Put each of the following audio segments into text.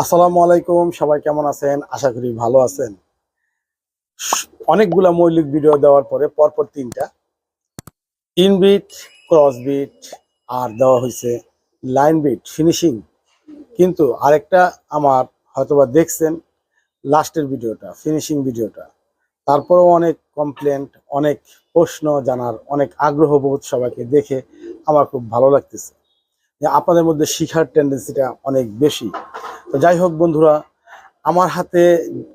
আসসালামু আলাইকুম, সবাই কেমন আছেন? আশা করি ভালো আছেন। অনেকগুলা মৌলিক ভিডিও দেওয়ার পরে পরপর তিনটা। ইনবিট, ক্রসবিট, আর দেওয়া হয়েছে লাইন বিট ফিনিশিং। কিন্তু আরেকটা আমার হয়তোবা দেখছেন লাস্টের ভিডিওটা, ফিনিশিং ভিডিওটা। তারপরেও অনেক কমপ্লেন্ট অনেক প্রশ্ন জানার, অনেক আগ্রহ বোধ সবাইকে দেখে আমার খুব ভালো লাগতেছে। আপনাদের মধ্যে শিখার টেন্ডেন্সিটা অনেক বেশি। তো যাই হোক বন্ধুরা, আমার হাতে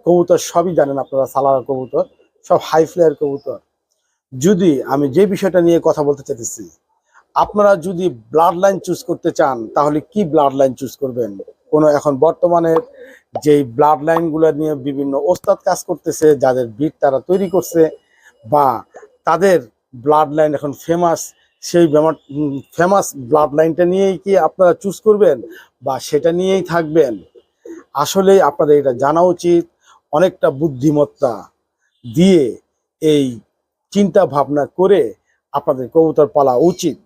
কবুতর সবই জানেন আপনারা সালার কবুতর, সব হাই ফ্লেয়ার কবুতর। যদি আমি যে বিষয়টা নিয়ে কথা বলতে চাইতেছি, আপনারা যদি ব্লাড লাইন চুজ করতে চান, তাহলে কি ব্লাড লাইন চুজ করবেন? কোনো এখন বর্তমানের যেই ব্লাড লাইনগুলো নিয়ে বিভিন্ন ওস্তাদ কাজ করতেছে, যাদের বিট তারা তৈরি করছে, বা তাদের ব্লাড লাইন এখন ফেমাস সেই ফেমাস ব্লাড লাইনটা নিয়েই কি আপনারা চুজ করবেন বা সেটা নিয়েই থাকবেন? আসলেই আপনাদের এটা জানা উচিত, অনেকটা বুদ্ধিমত্তা দিয়ে এই চিন্তা ভাবনা করে আপনাদের কবুতর পালা উচিত।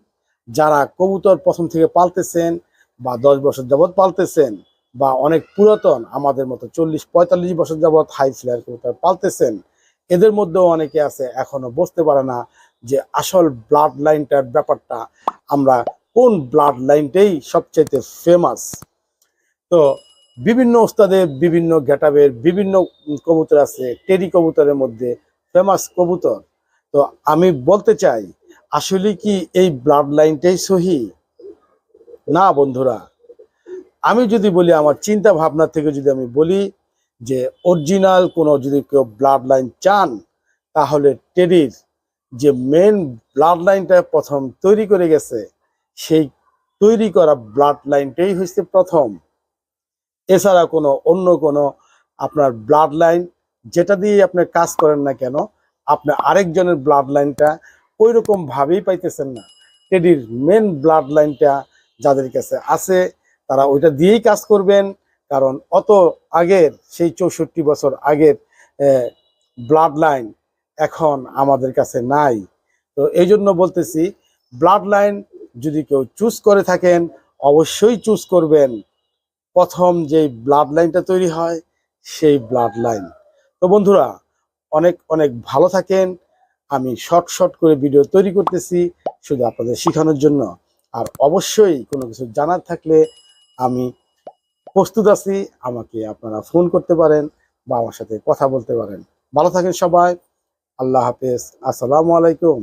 যারা কবুতর প্রথম থেকে পালতেছেন বা দশ বছর যাবৎ পালতেছেন বা অনেক পুরাতন, আমাদের মতো চল্লিশ পঁয়তাল্লিশ বছর যাবৎ হাই ফ্লেয়ার কবুতর পালতেছেন এদের মধ্যেও অনেকে আছে, এখনও বুঝতে পারে না যে আসল ব্লাড লাইনটার ব্যাপারটা আমরা কোন ব্লাড লাইনটাই সবচাইতে ফেমাস তো বিভিন্ন ওস্তাদের বিভিন্ন গেটাবের বিভিন্ন কবুতর আছে টেরি কবুতরের মধ্যে ফেমাস কবুতর। তো আমি বলতে চাই আসলে কি এই ব্লাড লাইনটাই সহি? না বন্ধুরা, আমি যদি বলি, আমার চিন্তা ভাবনা থেকে যদি আমি বলি যে অরিজিনাল কোনো যদি কেউ ব্লাড লাইন চান, তাহলে টেডির যে মেন ব্লাড লাইনটা প্রথম তৈরি করে গেছে, সেই তৈরি করা ব্লাড লাইনটাই হচ্ছে প্রথম। এছাড়া কোনো অন্য কোনো আপনার ব্লাড লাইন যেটা দিয়ে আপনি কাজ করেন না কেন, আপনি আরেকজনের ব্লাড লাইনটা ওই রকম ভাবেই পাইতেছেন না। টেডির মেন ব্লাড লাইনটা যাদের কাছে আছে, তারা ওইটা দিয়েই কাজ করবেন কারণ অত আগের, সেই চৌষট্টি বছর আগের ব্লাড লাইন এখন আমাদের কাছে নাই। তো এই জন্য বলতেছি ব্লাড লাইন যদি কেউ চুজ করে থাকেন, অবশ্যই চুজ করবেন। প্রথম যেই ব্লাড লাইনটা তৈরি হয়, সেই ব্লাড লাইন তো বন্ধুরা, অনেক অনেক ভালো থাকেন। আমি শর্ট শর্ট করে ভিডিও তৈরি করতেছি, শুধু আপনাদের শেখানোর জন্য। আর অবশ্যই কোনো কিছু জানার থাকলে আমি প্রস্তুত আছি, আমাকে আপনারা ফোন করতে পারেন বা আমার সাথে কথা বলতে পারেন। ভালো থাকেন সবাই, আল্লাহ হাফেজ, আসসালামু আলাইকুম।